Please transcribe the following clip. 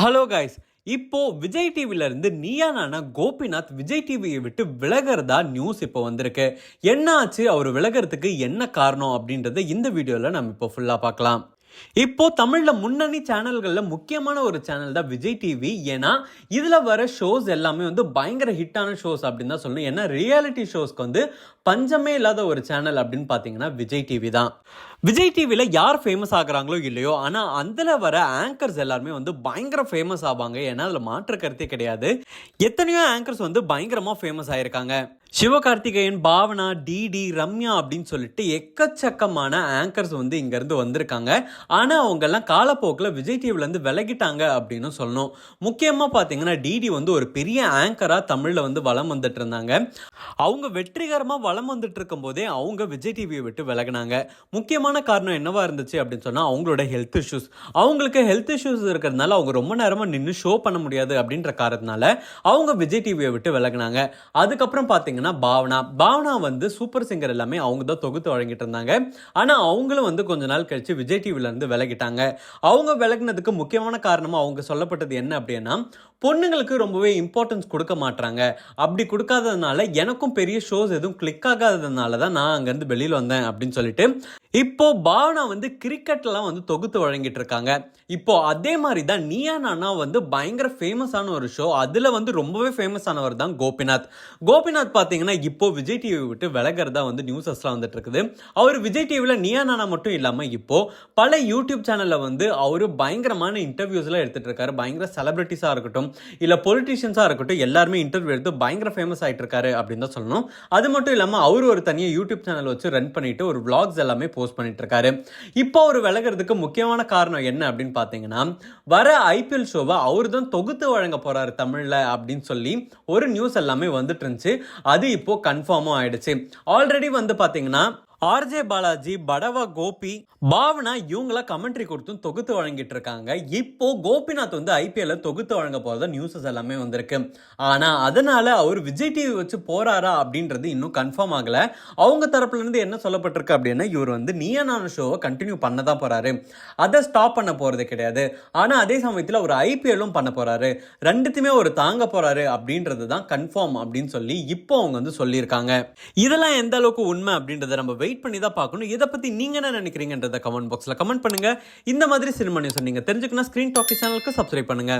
Hello guys இப்போ விஜய் டிவில இருந்து நீயா நானா கோபிநாத் விஜய் டிவியை விட்டு விலகிறதா நியூஸ் இப்போ வந்திருக்கு. என்ன ஆச்சு அவர் விலகிறதுக்கு என்ன காரணம்? அப்படின்றத இந்த வீடியோவில் நம்ம இப்போ ஃபுல்லாக பார்க்கலாம். இப்போ தமிழ்ல முன்னணி சேனல்கள்ல முக்கியமான ஒரு சேனல் தான் விஜய் டிவி ஏன்னா இதுல வர ஷோஸ் எல்லாமே வந்து பயங்கர ஹிட்டான ஷோஸ் அப்படின்னு தான் சொல்லணும். ஏன்னா ரியாலிட்டி ஷோஸ்க்கு வந்து பஞ்சமே இல்லாத ஒரு சேனல் அப்படின்னு பார்த்தீங்கன்னா விஜய் டிவி தான். விஜய் டிவியில் யார் ஃபேமஸ் ஆகுறாங்களோ இல்லையோ ஆனால் அதில் வர ஆங்கர்ஸ் எல்லாருமே வந்து பயங்கர ஃபேமஸ் ஆவாங்க. ஏன்னா அதில் மாற்று கருத்தே கிடையாது. எத்தனையோ ஆங்கர்ஸ் வந்து பயங்கரமாக ஃபேமஸ் ஆயிருக்காங்க. சிவகார்த்திகேயன் பாவனா டிடி ரம்யா அப்படின்னு சொல்லிட்டு எக்கச்சக்கமான ஆங்கர்ஸ் வந்து இங்கேருந்து வந்திருக்காங்க. ஆனால் அவங்கெல்லாம் காலப்போக்கில் விஜய் டிவிலேருந்து விலகிட்டாங்க அப்படின்னு சொல்லணும். முக்கியமாக பார்த்தீங்கன்னா டிடி வந்து ஒரு பெரிய ஆங்கராக தமிழில் வந்து வலம் வந்துட்டு இருந்தாங்க. அவங்க வெற்றிகரமாக வலம் வந்துட்டு இருக்கும் போதே அவங்க விஜய் டிவியை விட்டு விலகினாங்க. முக்கியமான காரணம் என்னவா இருந்துச்சு அப்படின்னு சொன்னால் அவங்களோட ஹெல்த் இஷ்யூஸ் அவங்களுக்கு ஹெல்த் இஷ்யூஸ் இருக்கிறதுனால அவங்க ரொம்ப நேரமாக நின்று ஷோ பண்ண முடியாது அப்படின்ற காரணத்தினால அவங்க விஜய் டிவியை விட்டு விலகினாங்க. அதுக்கப்புறம் பார்த்தீங்கன்னா பாவனா. பாவனா வந்து சூப்பர் சிங்கர் எல்லாமே அவங்க தான் தொகுத்து வழங்கிட்டு இருந்தாங்க. ஆனால் அவங்களும் வந்து கொஞ்ச நாள் கழிச்சு விஜய் டிவியில் இருந்து விலகிட்டாங்க. அவங்க விலகினதுக்கு முக்கியமான காரணமாக அவங்க சொல்லப்பட்டது என்ன அப்படின்னா பொண்ணுங்களுக்கு ரொம்பவே இம்பார்ட்டன்ஸ் கொடுக்க மாட்டாங்க அப்படி கொடுக்காததுனால எனக்கும் பெரிய ஷோஸ் எதுவும் கிளிக் ஆகாததுனால தான் நான் அங்கேருந்து வெளியில் வந்தேன் அப்படின்னு சொல்லிட்டு இப்போ பாவனா வந்து கிரிக்கெட்லாம் வந்து தொகுத்து வழங்கிட்டு இருக்காங்க. இப்போ அதே மாதிரி தான் நீயா நானா வந்து பயங்கர ஃபேமஸான ஒரு ஷோ அதில் வந்து ரொம்பவே ஃபேமஸ் ஆனவர் தான் கோபிநாத். கோபிநாத் பார்த்தீங்கன்னா இப்போ விஜய் டிவி விட்டு விலகிறதா வந்து நியூஸஸ்லாம் வந்துட்டு இருக்குது. அவர் விஜய் டிவியில் நீயா நானா மட்டும் இல்லாமல் இப்போ பல யூடியூப் சேனலில் வந்து அவர் பயங்கரமான இன்டர்வியூஸ்லாம் எடுத்துகிட்டு இருக்காரு. பயங்கர செலிபிரிட்டிஸாக இருக்கட்டும் இல்லை பொலிட்டிஷியன்ஸாக இருக்கட்டும் எல்லாருமே இன்டர்வியூ எடுத்து பயங்கர ஃபேமஸ் ஆகிட்டு இருக்காரு அப்படின்னு தான் சொல்லணும். அது மட்டும் இல்லாமல் அவர் ஒரு தனியாக யூடியூப் சேனல் வச்சு ரன் பண்ணிட்டு ஒரு விளாக்ஸ் எல்லாமே போஸ்ட் பண்ணிட்டு இருக்காரு. இப்போ அவர் விலகிறதுக்கு முக்கியமான காரணம் என்ன அப்படின்னு பார்த்தீங்கன்னா வர ஐபிஎல் ஷோவை அவர் தான் தொகுத்து வழங்க போகிறாரு தமிழில் அப்படின்னு சொல்லி ஒரு நியூஸ் எல்லாமே வந்துட்டு இருந்துச்சு. அது இப்போ கன்ஃபார்மும் ஆயிடுச்சு. ஆல்ரெடி வந்து பார்த்தீங்கன்னா ஆர்ஜே பாலாஜி படவா கோபி பாவனா இவங்கள கமெண்ட்ரி கொடுத்தும் தொகுத்து வழங்கிட்டு இருக்காங்க. இப்போ கோபிநாத் வந்து ஐபிஎல்ல தொகுத்து வழங்க போகிறத நியூஸஸ் எல்லாமே வந்திருக்கு. ஆனா அதனால அவர் விஜய் டிவி வச்சு போறாரா அப்படின்றது இன்னும் கன்ஃபார்ம் ஆகல. அவங்க தரப்புல இருந்து என்ன சொல்லப்பட்டிருக்கு அப்படின்னா இவர் வந்து நீயனான ஷோவை கண்டினியூ பண்ண தான் போறாரு. அதை ஸ்டாப் பண்ண போறது கிடையாது. ஆனா அதே சமயத்தில் ஒரு ஐபிஎல்லும் பண்ண போறாரு. ரெண்டுத்தையுமே ஒரு தாங்க போறாரு அப்படின்றது தான் கன்ஃபார்ம் அப்படின்னு சொல்லி இப்போ அவங்க வந்து சொல்லியிருக்காங்க. இதெல்லாம் எந்த அளவுக்கு உண்மை அப்படின்றத நம்ம வெயிட் பண்ணி தான் பார்க்கணும். இதை பத்தி நீங்க என்ன நினைக்கிறீங்கன்றத கமெண்ட் பாக்ஸில் கமெண்ட் பண்ணுங்க. இந்த மாதிரி சினிமா நியூஸ் நீங்க தெரிஞ்சுக்கணும் ஸ்கிரீன் டாக்கி சேனலுக்கு சப்ஸ்கிரைப் பண்ணுங்க.